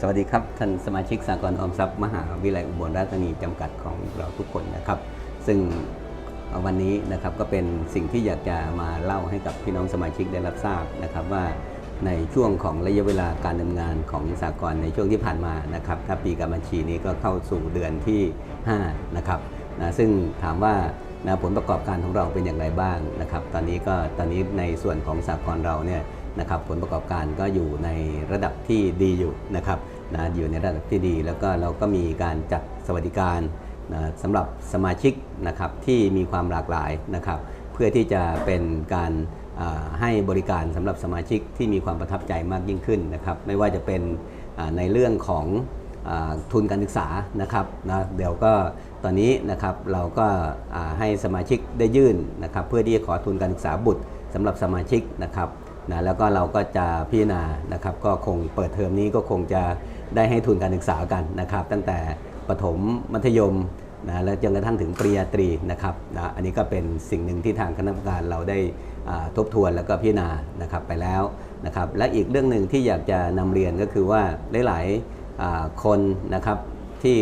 สวัสดีครับ ท่านสมาชิกสากลออมทรัพย์มหาวิทยาลัยอุบลราชธานีจำกัดของเราทุกคนนะครับ ซึ่งวันนี้นะครับก็เป็นสิ่งที่อยากจะมาเล่าให้กับพี่น้องสมาชิกได้รับทราบนะครับว่าในช่วงของระยะเวลาการดำเนินงานของสากลในช่วงที่ผ่านมานะครับถ้าปีการบัญชีนี้ก็เข้าสู่เดือนที่ 5 นะครับนะซึ่งถามว่านะผลประกอบการของเราเป็นอย่างไรบ้างนะครับ ตอนนี้ก็ตอนนี้ในส่วนของสากลเราเนี่ย นะครับผลประกอบการก็อยู่ในระดับที่ดีอยู่นะครับนะอยู่ในระดับที่ดี แล้วก็เราก็มีการจัดสวัสดิการนะสำหรับสมาชิกนะครับที่มีความหลากหลายนะครับเพื่อที่จะเป็นการให้บริการสำหรับสมาชิกที่มีความประทับใจมากยิ่งขึ้นนะครับไม่ว่าจะเป็นในเรื่องของอทุนการศึกษานะครับนะเดี๋ยวก็ตอนนี้นะครับเราก็ให้สมาชิกได้ยื่นนะครับเพื่อที่จะขอทุนการศึกษาบุตรสำหรับสมาชิกนะครับ นะแล้วก็เราก็จะพิจารณานะครับก็คงเปิดเทอมนี้ก็คงจะได้ให้ทุนการศึกษากันนะครับ ตั้งแต่ประถมมัธยมนะแล้วจนกระทั่งถึงปริญญาตรีนะครับนะอันนี้ก็เป็นสิ่งหนึ่งที่ทางคณะกรรมการเราได้ทบทวนแล้วก็พิจารณานะครับไปแล้วนะครับและอีกเรื่องหนึ่งที่อยากจะนำเรียนก็คือว่าหลายๆคนนะครับที่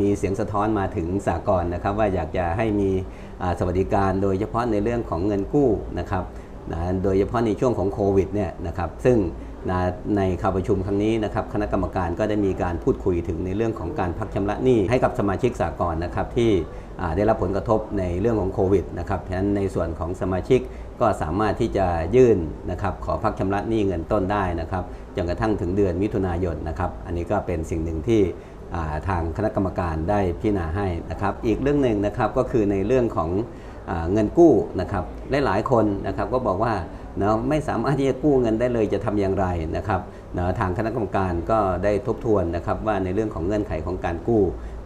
มีเสียงสะท้อนมาถึงสากลนะครับ ว่าอยากจะให้มีสวัสดิการโดยเฉพาะในเรื่องของเงินกู้นะครับ นะโดยเฉพาะในช่วงของโควิดเนี่ยนะครับซึ่งนะในข่าวประชุมครั้งนี้นะครับคณะกรรมการก็ได้มีการพูดคุยถึงในเรื่องของการพักชำระหนี้ให้กับสมาชิกสากลนะครับที่ได้รับผลกระทบในเรื่องของโควิดนะครับฉะนั้นในส่วนของสมาชิกก็สามารถที่จะยื่นนะครับขอพักชำระหนี้เงินต้นได้นะครับจนกระทั่งถึงเดือนมิถุนายนนะครับอันนี้ก็เป็นสิ่งหนึ่งที่ทางคณะกรรมการได้พิจารณาให้นะครับอีกเรื่องหนึ่งนะครับก็คือในเรื่องของ เงินกู้นะครับหลายๆคนนะครับก็บอกว่าเนาะไม่สามารถที่จะกู้เงินได้เลยจะทำอย่างไรนะครับเนาะทางคณะกรรมการก็ได้ทบทวนนะครับว่าในเรื่องของเงื่อนไขของการกู้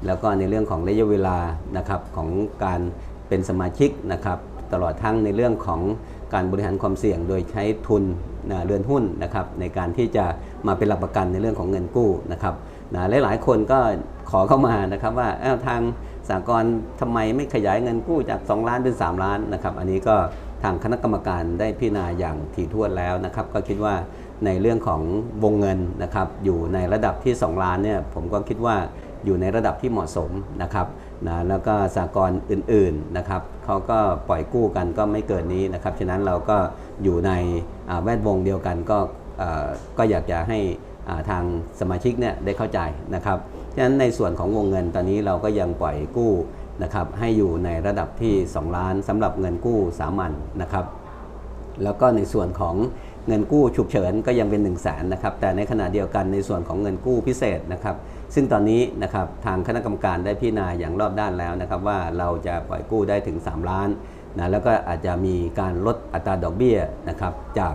แล้วก็ในเรื่องของระยะเวลานะครับของการเป็นสมาชิกนะครับตลอดทั้งในเรื่องของการบริหารความเสี่ยง โดยใช้ทุนนะเรือนหุ้นนะครับในการที่จะมาเป็นหลักประกันในเรื่องของเงินกู้นะครับนะหลายๆคนก็ขอเข้ามานะครับว่าอ้าทาง สากลทำไมไม่ขยายเงินกู้จาก 2 ล้านเป็น3ล้านนะครับอันนี้ก็ทางคณะกรรมการได้พิจารณาอย่างถี่ถ้วนแล้วนะครับ ก็คิดว่าในเรื่องของวงเงินนะครับ อยู่ในระดับที่ 2 ล้านเนี่ยผมก็คิดว่าอยู่ในระดับที่เหมาะสมนะครับนะแล้วก็สากลอื่นๆนะครับเขาก็ปล่อยกู้กันก็ไม่เกินนี้นะครับฉะนั้นเราก็อยู่ในแวดวงเดียวกันก็ก็อยากจะให้ทางสมาชิกเนี่ยได้เข้าใจนะครับ ฉะนั้นในส่วนของวงเงินตอนนี้เราก็ยังปล่อยกู้นะครับให้อยู่ในระดับที่ 2 ล้านสำหรับเงินกู้สามัญนะครับ แล้วก็ในส่วนของเงินกู้ฉุกเฉินก็ยังเป็น1นึ่งแสนนะครับแต่ในขณะเดียวกันในส่วนของเงินกู้พิเศษนะครับ ซึ่งตอนนี้นะครับทางคณะกรรมการได้พิจารณาอย่างรอบด้านแล้วนะครับ ว่าเราจะปล่อยกู้ได้ถึง 3 ล้านนะแล้วก็อาจจะมีการลดอัตราดอกเบี้ยนะครับจาก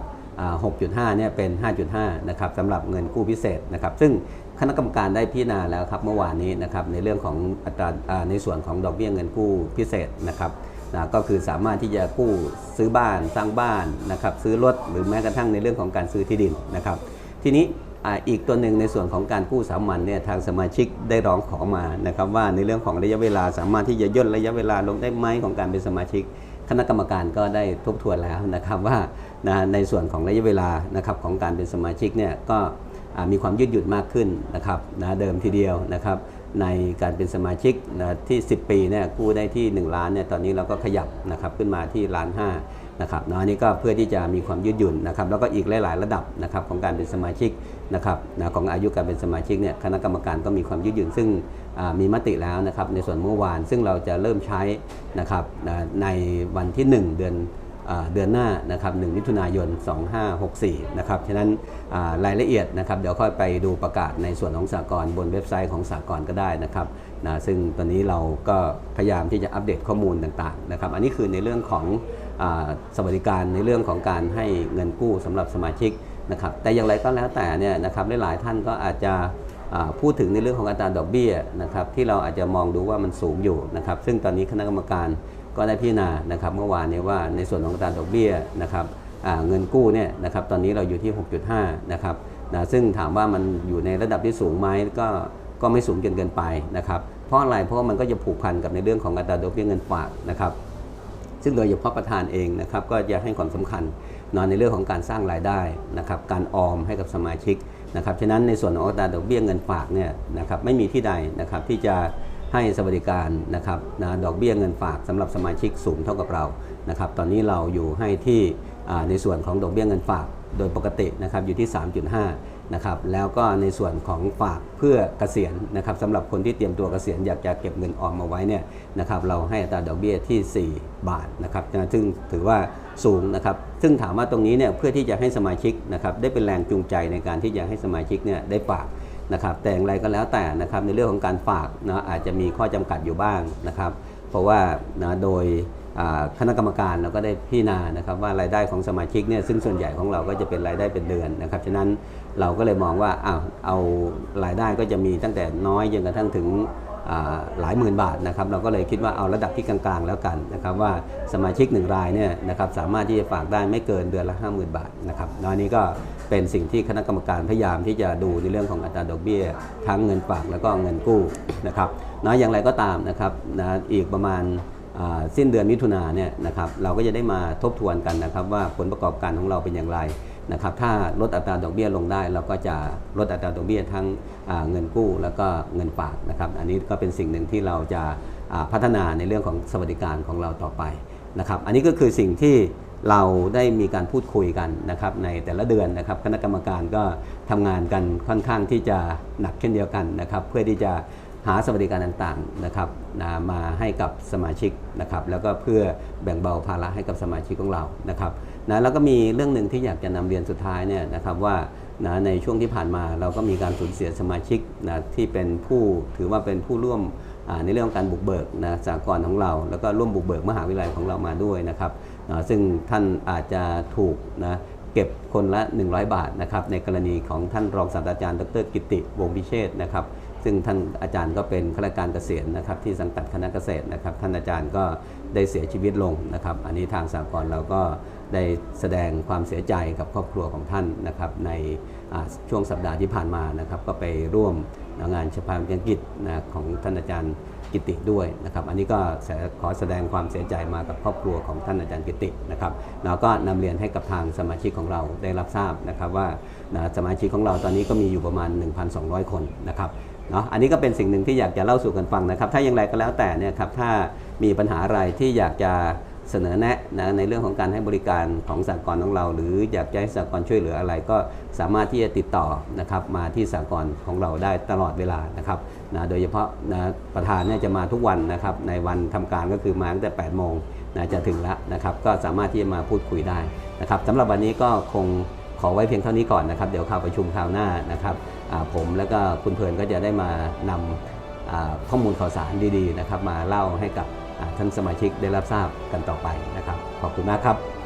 6.5 เนี่ยเป็น 5.5 นะครับสำหรับเงินกู้พิเศษนะครับ ซึ่ง คณะกรรมการได้พิจารณาแล้วครับเมื่อวานนี้นะครับในเรื่องของอัตราในส่วนของดอกเบี้ยเงินกู้พิเศษนะครับนะก็คือสามารถที่จะกู้ซื้อบ้านสร้างบ้านนะครับซื้อรถหรือแม้กระทั่งในเรื่องของการซื้อที่ดินนะครับ ทีนี้อีกตัวหนึ่งในส่วนของการกู้สามัญเนี่ยทางสมาชิกได้ร้องขอมานะครับว่าในเรื่องของระยะเวลาสามารถที่จะย่นระยะเวลาลงได้ไหมของการเป็นสมาชิก คณะกรรมการก็ได้ทบทวนแล้วนะครับว่านะในส่วนของระยะเวลานะครับของการเป็นสมาชิกเนี่ยก็ มีความยืดหยุ่นมากขึ้นนะครับนะเดิมทีเดียวนะครับในการเป็นสมาชิกนะที่ 10 ปีเนี่ยกู้ได้ที่ 1 ล้านเนี่ยตอนนี้เราก็ขยับนะครับขึ้นมาที่ล้านห้านะครับเนาะอันนี้ก็เพื่อที่จะมีความยืดหยุ่นนะครับแล้วก็อีกหลาย ๆ ระดับนะครับของการเป็นสมาชิกนะครับนะของอายุการเป็นสมาชิกเนี่ยคณะกรรมการก็มีความยืดหยุ่น ซึ่งมีมติแล้วนะครับในส่วนเมื่อวานซึ่งเราจะเริ่มใช้นะครับนะในวันที่ 1 เดือน เดือนหน้านะครับ1มิถุนายน 2564 นะครับ ฉะนั้นรายละเอียดนะครับเดี๋ยวค่อยไปดูประกาศในส่วนของสากลบนเว็บไซต์ของสากลก็ได้นะครับนะซึ่งตอนนี้เราก็พยายามที่จะอัปเดตข้อมูลต่างๆนะครับ อันนี้คือในเรื่องของอสวัสดิการในเรื่องของการให้เงินกู้สำหรับสมาชิกนะครับ แต่อย่างไรก็แล้วแต่เนี่ยนะครับหลายๆท่านก็อาจจะ พูดถึงในเรื่องของอัตราดอกเบี้ยนะครับที่เราอาจจะมองดูว่ามันสูงอยู่นะครับซึ่งตอนนี้คณะกรรมการก็ได้พิจารณานะครับเมื่อวานนี้ว่าในส่วนของอัตราดอกเบี้ยนะครับเงินกู้เนี่ยนะครับตอนนี้เราอยู่ที่ 6.5นะครับนะซึ่งถามว่ามันอยู่ในระดับที่สูงไหมก็ก็ไม่สูงจนเกินไปนะครับเพราะอะไรเพราะมันก็จะผูกพันกับในเรื่องของอัตราดอกเบี้ยเงินฝากนะครับซึ่งโดยเฉพาะประธานเองนะครับก็จะให้ความสำคัญนอนในเรื่องของการสร้างรายได้นะครับการออมให้กับสมาชิก นะครับฉะนั้นในส่วนของอัตราดอกเบี้ยเงินฝากเนี่ยนะครับไม่มีที่ใดนะครับที่จะให้สวัสดิการนะครับนะดอกเบี้ยเงินฝากสำหรับสมาชิกสูงเท่ากับเรานะครับตอนนี้เราอยู่ให้ที่ในส่วนของดอกเบี้ยเงินฝากโดยปกตินะครับอยู่ที่ 3.5นะครับแล้วก็ในส่วนของฝากเพื่อเกษียณนะครับสำหรับคนที่เตรียมตัวเกษียณอยากจะเก็บเงินออมมาไว้เนี่ยนะครับเราให้อัตราดอกเบี้ยที่ 4 บาทนะครับซึ่งถือว่า สูงนะครับซึ่งถามว่าตรงนี้เนี่ยเพื่อที่จะให้สมาชิกนะครับได้เป็นแรงจูงใจในการที่จะให้สมาชิกเนี่ยได้ฝากนะครับแต่อย่างไรก็แล้วแต่นะครับในเรื่องของการฝากนะอาจจะมีข้อจำกัดอยู่บ้างนะครับ เพราะว่านะโดยคณะกรรมการเราก็ได้พิจารณานะครับว่ารายได้ของสมาชิกเนี่ยซึ่งส่วนใหญ่ของเราก็จะเป็นรายได้เป็นเดือนนะครับฉะนั้นเราก็เลยมองว่าอ้าวเอารายได้ก็จะมีตั้งแต่น้อยจนกระทั่งถึง หลายหมื่นบาทนะครับเราก็เลยคิดว่าเอาระดับที่กลางๆแล้วกันนะครับว่าสมาชิกหนึ่งรายเนี่ยนะครับสามารถที่จะฝากได้ไม่เกินเดือนละ 50,000 บาทนะครับแล้วอันนี้ก็เป็นสิ่งที่คณะกรรมการพยายามที่จะดูในเรื่องของอัตราดอกเบี้ย ทั้งเงินฝากแล้วก็เงินกู้นะครับนะอย่างไรก็ตามนะครับนะอีกประมาณ สิ้นเดือนมิถุนาเนี่ยนะครับเราก็จะได้มาทบทวนกันนะครับว่าผลประกอบการของเราเป็นอย่างไรนะครับถ้าลดอัตราดอกเบี้ยลงได้ เราก็จะลดอัตราดอกเบี้ยทั้งเงินกู้แล้วก็เงินฝากนะครับอันนี้ก็เป็นสิ่งหนึ่งที่เราจะาพัฒนาในเรื่องของสวัสดิการของเราต่อไปนะครับอันนี้ก็คือสิ่งที่เราได้มีการพูดคุยกันนะครับในแต่ละเดือนนะครับคณะกรรมการก็ทำงานกันค่อนข้างที่จะหนักเช่นเดียวกันนะครับเพื่อที่จะ หาสวัสดิการต่างๆนะครับนะมาให้กับสมาชิกนะครับแล้วก็เพื่อแบ่งเบาภาระให้กับสมาชิกของเรานะครับนะแล้วก็มีเรื่องหนึ่งที่อยากจะนำเรียนสุดท้ายเนี่ยนะครับว่านะในช่วงที่ผ่านมาเราก็มีการสูญเสียสมาชิกนะที่เป็นผู้ถือว่าเป็นผู้ร่วมในเรื่องของการบุกเบิกนะสากลของเรา แล้วก็ร่วมบุกเบิกมหาวิทยาลัยของเรามาด้วยนะครับนะซึ่งท่านอาจจะถูกนะเก็บคนละ 100 บาทนะครับในกรณีของท่านรองศาสตราจารย์ ดรกิติวงพิเชษนะครับ ซึ่งท่านอาจารย์ก็เป็นข้าราชการเกษียณนะครับที่สังกัดคณะเกษตรนะครับท่านอาจารย์ก็ได้เสียชีวิตลงนะครับ อันนี้ทางสากลเราก็ ได้แสดงความเสียใจกับครอบครัวของท่านนะครับในช่วงสัปดาห์ที่ผ่านมานะครับก็ไปร่วมงานชพาวิญกิจนะของท่านอาจารย์กิติด้วยนะครับ อันนี้ก็ขอแสดงความเสียใจมากับครอบครัวของท่านอาจารย์กิตินะครับเราก็นำเรียนให้กับทางสมาชิกของเราได้รับทราบนะครับว่าสมาชิกของเราตอนนี้ก็มีอยู่ประมาณ 1,200 คนนะครับเนาะอันนี้ก็เป็นสิ่งหนึ่งที่อยากจะเล่าสู่กันฟังนะครับ ถ้าอย่างไรก็แล้วแต่เนี่ยครับถ้ามีปัญหาอะไรที่อยากจะ เสนอแนะนะในเรื่องของการให้บริการของสากลของเรา หรืออยากจะให้สากลช่วยเหลืออะไร ก็สามารถที่จะติดต่อนะครับมาที่สากลของเราได้ตลอดเวลานะครับนะโดยเฉพาะนะประธานเนี่ยจะมาทุกวันนะครับในวันทำการก็คือมาตั้งแต่ 8 โมงนะจะถึงแล้วนะครับก็สามารถที่จะมาพูดคุยได้นะครับสำหรับวันนี้ก็คงขอไว้เพียงเท่านี้ก่อนนะครับเดี๋ยวข่าวประชุมคราวหน้านะครับผมแล้วก็คุณเพลินก็จะได้มานำอ่าข้อมูลข่าวสารดีๆนะครับมาเล่าให้กับ ท่านสมาชิกได้รับทราบกันต่อไปนะครับ ขอบคุณมากครับ